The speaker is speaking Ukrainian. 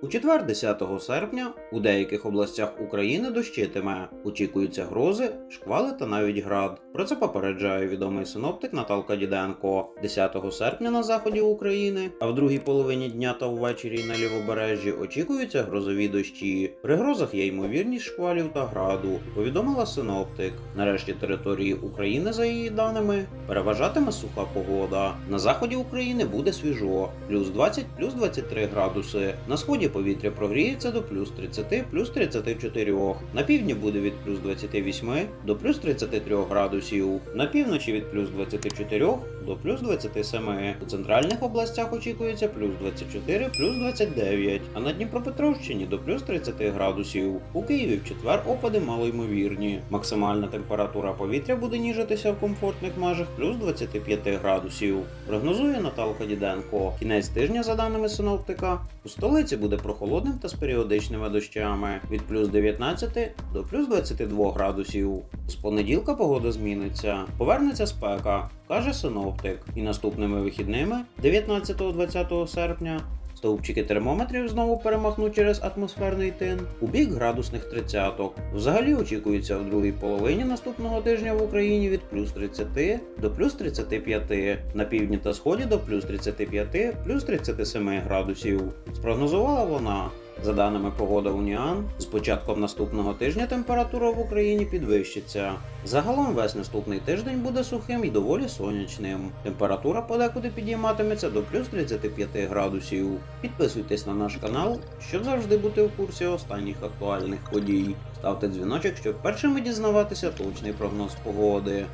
У четвер, 10 серпня, у деяких областях України дощитиме. Очікуються грози, шквали та навіть град. Про це попереджає відомий синоптик Наталка Діденко. 10 серпня на заході України, а в другій половині дня та ввечері на лівобережжі очікуються грозові дощі. При грозах є ймовірність шквалів та граду. Повідомила синоптик. Нарешті території України, за її даними, переважатиме суха погода. На заході України буде свіжо, плюс 20, плюс 23 градуси. На сході повітря прогріється до плюс 30, плюс 34. На півдні буде від плюс 28 до плюс 33 градусів. На півночі від плюс 24 до плюс 27. У центральних областях очікується плюс 24, плюс 29, а на Дніпропетровщині до плюс 30 градусів. У Києві в четвер опади малоймовірні. Максимальна температура повітря буде ніжитися в комфортних межах плюс 25 градусів. Прогнозує Наталка Діденко. Кінець тижня, за даними синоптика, у столиці буде прохолодним та з періодичними дощами від плюс 19 до плюс 22 градусів. З понеділка погода зміниться, повернеться спека, каже синоптик. І наступними вихідними, 19-20 серпня, Стовпчики термометрів знову перемахнуть через атмосферний тин у бік градусних тридцяток. Взагалі очікується в другій половині наступного тижня в Україні від плюс 30 до плюс 35, на півдні та сході до плюс 35, плюс 37 градусів. Спрогнозувала вона. За даними погода Уніан, з початком наступного тижня температура в Україні підвищиться. Загалом весь наступний тиждень буде сухим і доволі сонячним. Температура подекуди підійматиметься до плюс 35 градусів. Підписуйтесь на наш канал, щоб завжди бути в курсі останніх актуальних подій. Ставте дзвіночок, щоб першими дізнаватися точний прогноз погоди.